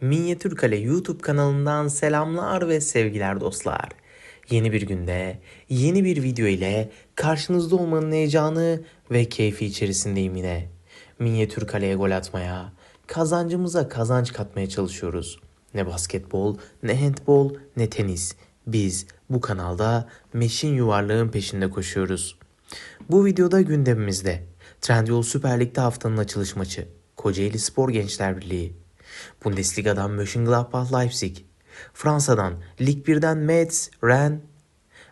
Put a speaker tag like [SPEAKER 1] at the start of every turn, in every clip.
[SPEAKER 1] Minyatür Kale YouTube kanalından selamlar ve sevgiler dostlar. Yeni bir günde, yeni bir video ile karşınızda olmanın heyecanı ve keyfi içerisindeyim yine. Minyatür Kale'ye gol atmaya, kazancımıza kazanç katmaya çalışıyoruz. Ne basketbol, ne handbol, ne tenis. Biz bu kanalda meşin yuvarlığın peşinde koşuyoruz. Bu videoda gündemimizde Trendyol Süper Lig'de haftanın açılış maçı. Kocaeli Spor Gençler Birliği. Bundesliga'dan Mönchengladbach Leipzig. Fransa'dan Lig 1'den Metz, Rennes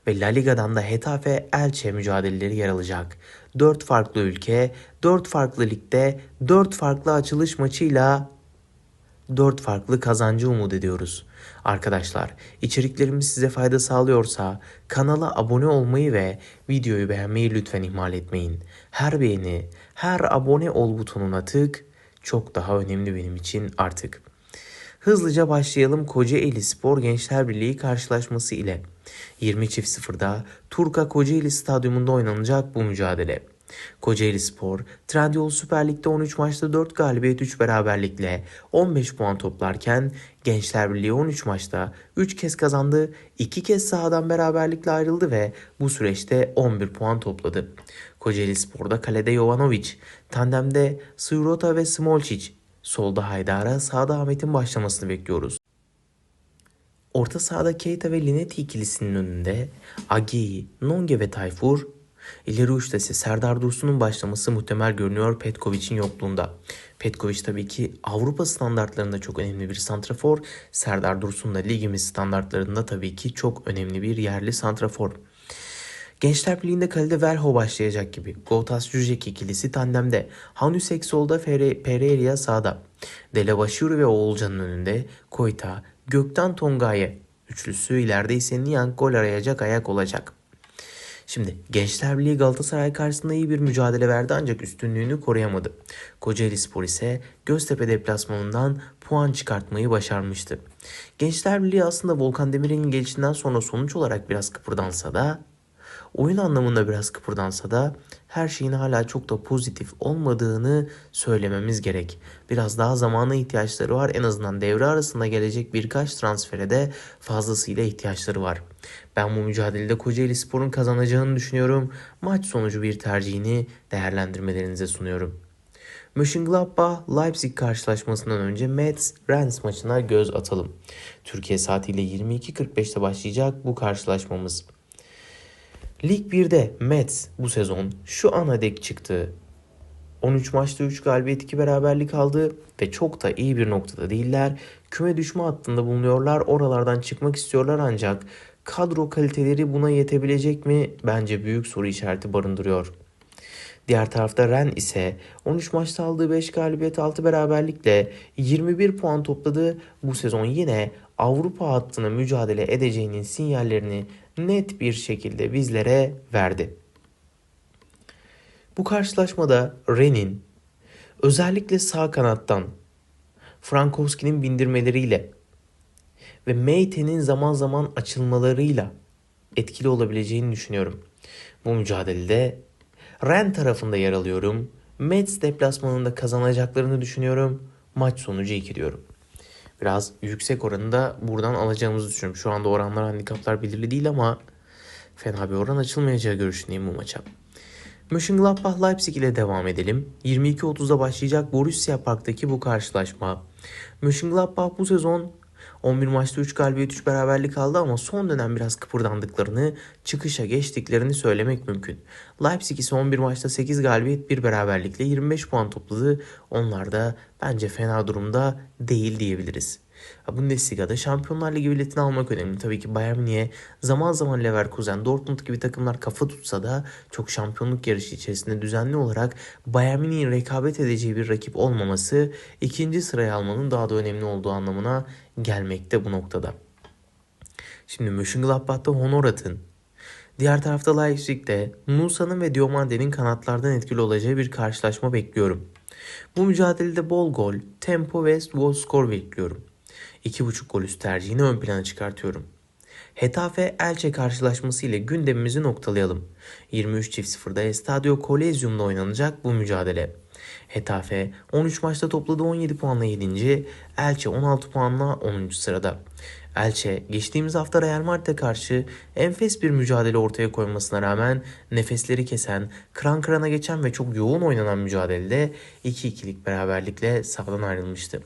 [SPEAKER 1] ve La Liga'dan da Hetafe Elche mücadeleleri yer alacak. 4 farklı ülke, 4 farklı ligde, 4 farklı açılış maçıyla 4 farklı kazancı umut ediyoruz. Arkadaşlar içeriklerimiz size fayda sağlıyorsa kanala abone olmayı ve videoyu beğenmeyi lütfen ihmal etmeyin. Her beğeni, her abone ol butonuna tık çok daha önemli benim için artık. Hızlıca başlayalım Kocaeli Spor Gençler Birliği karşılaşması ile. 20 çift sıfırda Turka Kocaeli Stadyumunda oynanacak bu mücadele. Kocaeli Spor, Trendyol Süper Lig'de 13 maçta 4 galibiyet 3 beraberlikle 15 puan toplarken Gençler Birliği 13 maçta 3 kez kazandı, 2 kez sahadan beraberlikle ayrıldı ve bu süreçte 11 puan topladı. Kocaeli Spor'da kalede Jovanovic, tandemde Sırota ve Smolcic, solda Haydar'a, sağda Ahmet'in başlamasını bekliyoruz. Orta sahada Keita ve Linetti ikilisinin önünde Ageyi, Nonge ve Tayfur, ileri uçta ise Serdar Dursun'un başlaması muhtemel görünüyor Petkovic'in yokluğunda. Petkovic tabii ki Avrupa standartlarında çok önemli bir santrafor. Serdar Dursun da ligimiz standartlarında tabii ki çok önemli bir yerli santrafor. Gençler Birliği'nde kalede Velho başlayacak gibi. Gotas Jujek ikilisi tandemde. Hanusek solda, Pereira sağda. Delebaşur ve Oğulcan'ın önünde. Koyta, Gökten Tongaye. Üçlüsü ileride ise Niang gol arayacak ayak olacak. Şimdi Gençler Birliği Galatasaray karşısında iyi bir mücadele verdi ancak üstünlüğünü koruyamadı. Kocaeli Spor ise Göztepe deplasmanından puan çıkartmayı başarmıştı. Gençler Birliği aslında Volkan Demirel'in gelişinden sonra sonuç olarak biraz kıpırdansa da oyun anlamında biraz kıpırdansa da her şeyin hala çok da pozitif olmadığını söylememiz gerek. Biraz daha zamana ihtiyaçları var. En azından devre arasında gelecek birkaç transfere de fazlasıyla ihtiyaçları var. Ben bu mücadelede Kocaeli Spor'un kazanacağını düşünüyorum. Maç sonucu bir tercihini değerlendirmelerinize sunuyorum. Mönchengladbach Leipzig karşılaşmasından önce Metz Rennes maçına göz atalım. Türkiye saatiyle 22.45'te başlayacak bu karşılaşmamız. Lig 1'de Metz bu sezon şu ana dek çıktı. 13 maçta 3 galibiyet 2 beraberlik aldı ve çok da iyi bir noktada değiller. Küme düşme hattında bulunuyorlar. Oralardan çıkmak istiyorlar ancak kadro kaliteleri buna yetebilecek mi? Bence büyük soru işareti barındırıyor. Diğer tarafta Ren ise 13 maçta aldığı 5 galibiyet 6 beraberlikle 21 puan topladı. Bu sezon yine Avrupa hattına mücadele edeceğinin sinyallerini net bir şekilde bizlere verdi. Bu karşılaşmada Ren'in özellikle sağ kanattan Frankowski'nin bindirmeleriyle ve Meite'nin zaman zaman açılmalarıyla etkili olabileceğini düşünüyorum. Bu mücadelede Ren tarafında yer alıyorum. Metz deplasmanında kazanacaklarını düşünüyorum. Maç sonucu 2 diyorum. Biraz yüksek oranında buradan alacağımızı düşünüyorum. Şu anda oranlar handikaplar belirli değil ama fena bir oran açılmayacağı görüşündeyim bu maça. Mönchengladbach Leipzig ile devam edelim. 22.30'da başlayacak Borussia Park'taki bu karşılaşma. Mönchengladbach bu sezon 11 maçta 3 galibiyet 3 beraberlik aldı ama son dönem biraz kıpırdandıklarını, çıkışa geçtiklerini söylemek mümkün. Leipzig ise 11 maçta 8 galibiyet 1 beraberlikle 25 puan topladı. Onlar da bence fena durumda değil diyebiliriz. Bundesliga'da Şampiyonlar Ligi biletini almak önemli. Tabii ki Bayern Münih'e zaman zaman Leverkusen, Dortmund gibi takımlar kafa tutsa da çok şampiyonluk yarışı içerisinde düzenli olarak Bayern Münih'in rekabet edeceği bir rakip olmaması ikinci sıraya almanın daha da önemli olduğu anlamına gelmekte bu noktada. Şimdi Mönchengladbach'ta Honorat'ın, diğer tarafta Leipzig'te Musa'nın ve Diomande'nin kanatlardan etkili olacağı bir karşılaşma bekliyorum. Bu mücadelede bol gol, tempo ve gol skor bekliyorum. 2.5 gol üst tercihini ön plana çıkartıyorum. Hetafe Elche karşılaşması ile gündemimizi noktalayalım. 23 çift 0'da Estadio Kolezyum'da oynanacak bu mücadele. Hetafe 13 maçta topladığı 17 puanla 7. Elche 16 puanla 10. sırada. Elche geçtiğimiz hafta Real Madrid'e karşı enfes bir mücadele ortaya koymasına rağmen nefesleri kesen, kıran kırana geçen ve çok yoğun oynanan mücadelede 2-2'lik beraberlikle sahadan ayrılmıştı.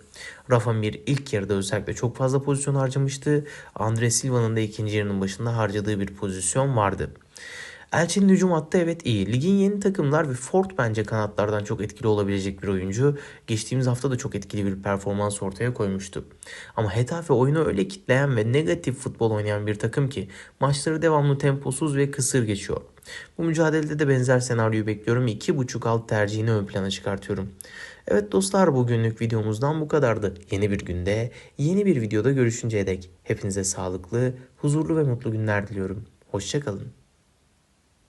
[SPEAKER 1] Rafa Mir ilk yarıda özellikle çok fazla pozisyon harcamıştı. Andre Silva'nın da ikinci yarının başında harcadığı bir pozisyon vardı. Elçinin hücum hattı evet iyi. Ligin yeni takımlar ve Ford bence kanatlardan çok etkili olabilecek bir oyuncu. Geçtiğimiz hafta da çok etkili bir performans ortaya koymuştu. Ama Hetafe oyunu öyle kitleyen ve negatif futbol oynayan bir takım ki maçları devamlı temposuz ve kısır geçiyor. Bu mücadelede de benzer senaryoyu bekliyorum. 2.5 alt tercihini ön plana çıkartıyorum. Evet dostlar bugünlük videomuzdan bu kadardı. Yeni bir günde, yeni bir videoda görüşünceye dek hepinize sağlıklı, huzurlu ve mutlu günler diliyorum. Hoşçakalın.